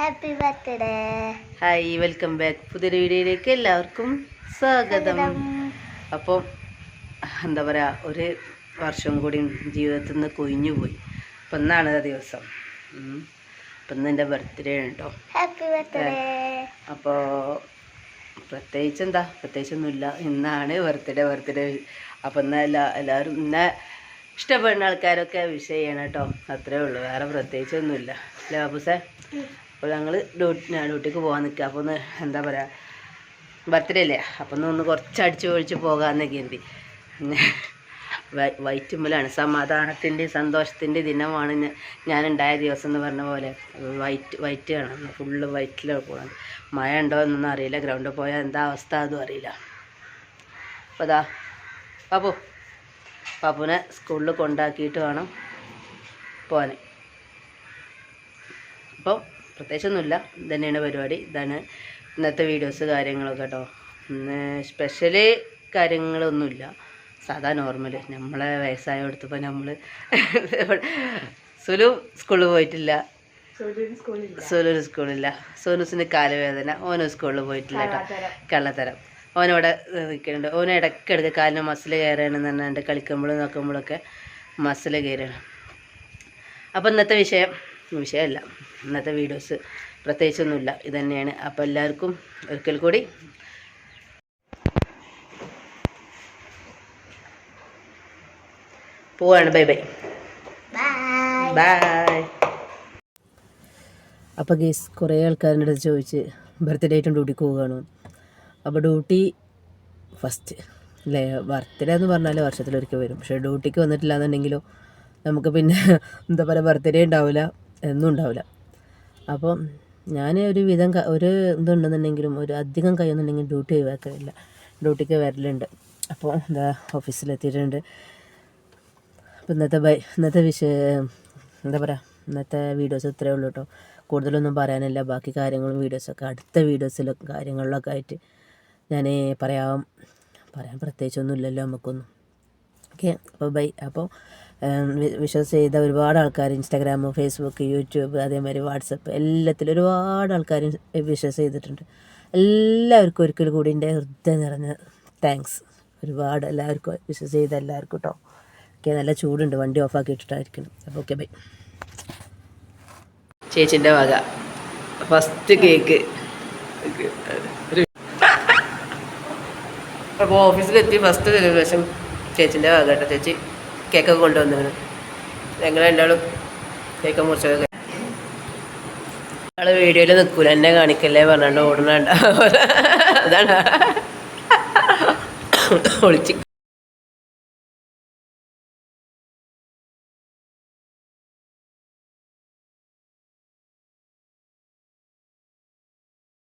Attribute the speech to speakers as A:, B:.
A: Birthday
B: hi welcome back പുതിയൊരു വീഡിയോയിലേക്ക് എല്ലാവർക്കും സ്വാഗതം. അപ്പോൾ എന്താ പറയുക ഒരു വർഷം കൂടി ജീവിതത്തിൽ നിന്ന് കൊഴിഞ്ഞു പോയി. അപ്പം എന്നാണ് ആ ദിവസം. അപ്പം ഇന്ന് എന്റെ ബർത്ത്ഡേ ഉണ്ടോ
A: ഹാപ്പി ബർത്ത്ഡേ
B: അപ്പോൾ പ്രത്യേകിച്ച് എന്താ പ്രത്യേകിച്ചൊന്നുമില്ല. ഇന്നാണ് ബർത്ത്ഡേ ബർത്ത്ഡേ അപ്പം എന്നാൽ എല്ലാ എല്ലാവരും ഇന്ന ഇഷ്ടപ്പെടുന്ന ആൾക്കാരൊക്കെ വിഷ് ചെയ്യണം കേട്ടോ അത്രേ ഉള്ളൂ. വേറെ പ്രത്യേകിച്ചൊന്നുമില്ല. അല്ലേ ബാബുസേ? അപ്പോൾ ഞങ്ങൾ ഡ്യൂട്ടി ഡ്യൂട്ടിക്ക് പോകാൻ നിൽക്കുക അപ്പോൾ ഒന്ന് എന്താ പറയുക ബർത്ത്ഡേ അല്ലേ? അപ്പോൾ ഒന്ന് ഒന്ന് കുറച്ച് അടിച്ചു പൊളിച്ച് പോകാമെന്ന് കരുതി. പിന്നെ സമാധാനത്തിന്റെ സന്തോഷത്തിന്റെ ദിനമാണ് ഞാൻ ഉണ്ടായ ദിവസം എന്ന് പറഞ്ഞ പോലെ വൈറ്റ് വൈറ്റ് കാണാം ഫുള്ള് വൈറ്റിലാണ് പോകുന്നത് മഴ ഉണ്ടോ എന്നൊന്നും അറിയില്ല. ഗ്രൗണ്ടിൽ പോയാൽ എന്താ അവസ്ഥ അതും അറിയില്ല. അപ്പോൾ അതാ പാപ്പു. പാപ്പുവിനെ സ്കൂളിൽ കൊണ്ടാക്കിയിട്ട് വേണം പോകാൻ അപ്പോൾ പ്രത്യേകിച്ചൊന്നുമില്ല. ഇതന്നെയാണ് പരിപാടി. ഇതാണ് ഇന്നത്തെ വീഡിയോസ് കാര്യങ്ങളൊക്കെ കേട്ടോ ഇന്ന് സ്പെഷ്യൽ കാര്യങ്ങളൊന്നുമില്ല. സാധാ നോർമൽ നമ്മളെ വയസ്സായ കൊടുത്തപ്പോൾ നമ്മൾ സുലു സ്കൂളിൽ പോയിട്ടില്ല. സുലു സ്കൂളില്ല. സോനുസിന് കാലുവേദന. ഓനും സ്കൂളിൽ പോയിട്ടില്ല കേട്ടോ കള്ളത്തരം. ഓനവിടെ നിൽക്കുന്നുണ്ട്. ഓന് ഇടയ്ക്കിടയ്ക്ക് കാലിന് മസിൽ കയറുകയാണെന്ന് പറഞ്ഞാണ്ട് കളിക്കുമ്പോഴും നോക്കുമ്പോഴൊക്കെ മസിൽ കയറുകയാണ്. അപ്പോൾ ഇന്നത്തെ വിഷയം വിഷയമല്ല. ഇന്നത്തെ വീഡിയോസ് പ്രത്യേകിച്ചൊന്നുമില്ല. ഇത് തന്നെയാണ് അപ്പോൾ എല്ലാവർക്കും ഒരിക്കൽ കൂടി പോവാണ്. Bye bye.
A: Bye
B: bye. അപ്പോൾ ഗേസ് കുറേ ആൾക്കാരുടെ അടുത്ത് ചോദിച്ച് ബർത്ത്ഡേ ആയിട്ടും ഡ്യൂട്ടിക്ക് പോവുകയാണ് അപ്പോൾ ഡ്യൂട്ടി ഫസ്റ്റ് അല്ലേ ബർത്ത്ഡേ എന്ന് പറഞ്ഞാൽ വർഷത്തിലൊരിക്കൽ വരും. പക്ഷേ ഡ്യൂട്ടിക്ക് വന്നിട്ടില്ല എന്നുണ്ടെങ്കിലോ നമുക്ക് പിന്നെ എന്താ പറയുക ബർത്ത്ഡേ ഉണ്ടാവില്ല എന്നും ഉണ്ടാവില്ല. അപ്പോൾ ഞാൻ ഒരു വിധം ഒരു ഇതുണ്ടെന്നുണ്ടെങ്കിലും ഒരു അധികം കഴിയുന്നുണ്ടെങ്കിൽ ഡ്യൂട്ടി ഒഴിവാക്കാറില്ല ഡ്യൂട്ടിക്ക് വരലുണ്ട്. അപ്പോൾ എന്താ ഓഫീസിലെത്തിയിട്ടുണ്ട്. അപ്പോൾ ഇന്നത്തെ ബൈ ഇന്നത്തെ വിഷയം എന്താ പറയുക ഇന്നത്തെ വീഡിയോസ് ഇത്രയേ ഉള്ളൂ കേട്ടോ. കൂടുതലൊന്നും പറയാനില്ല. ബാക്കി കാര്യങ്ങളും വീഡിയോസൊക്കെ അടുത്ത വീഡിയോസിലും കാര്യങ്ങളിലൊക്കെ ആയിട്ട് ഞാൻ പറയാം. പറയാൻ പ്രത്യേകിച്ചൊന്നും ഇല്ലല്ലോ നമുക്കൊന്നും. ഓക്കെ അപ്പോൾ ബൈ. അപ്പോൾ വിശ്വസ് ചെയ്ത ഒരുപാട് ആൾക്കാർ ഇൻസ്റ്റാഗ്രാം ഫേസ്ബുക്ക് യൂട്യൂബ് അതേമാതിരി വാട്സപ്പ് എല്ലാത്തിലും ഒരുപാട് ആൾക്കാർ വിശ്വസ് ചെയ്തിട്ടുണ്ട്. എല്ലാവർക്കും ഒരിക്കൽ കൂടി എന്റെ ഹൃദയം നിറഞ്ഞ താങ്ക്സ് ഒരുപാട് എല്ലാവർക്കും വിശ്വസ് ചെയ്ത എല്ലാവർക്കും കേട്ടോ ഓക്കെ നല്ല ചൂടുണ്ട് വണ്ടി ഓഫാക്കി ഇട്ടിട്ടായിരിക്കണം അപ്പോൾ ഓക്കെ ബൈ ചേച്ചിന്റെ വക. ഫസ്റ്റ് കേക്ക് അപ്പോൾ ഓഫീസിലെത്തി ഫസ്റ്റ് സെലിബ്രേഷൻ ചേച്ചിന്റെ വക കേട്ടോ ചേച്ചി. കേക്കൊക്കെ കൊണ്ടുവന്നിരുന്നു ഞങ്ങൾ രണ്ടാളും കേക്ക് മുറിച്ചൊക്കെ ആൾ വീഡിയോയിൽ നിൽക്കൂല എന്നെ കാണിക്കല്ലേ പറഞ്ഞാണ്ട് ഓടണണ്ട അതാണ്. ഒളിച്ച്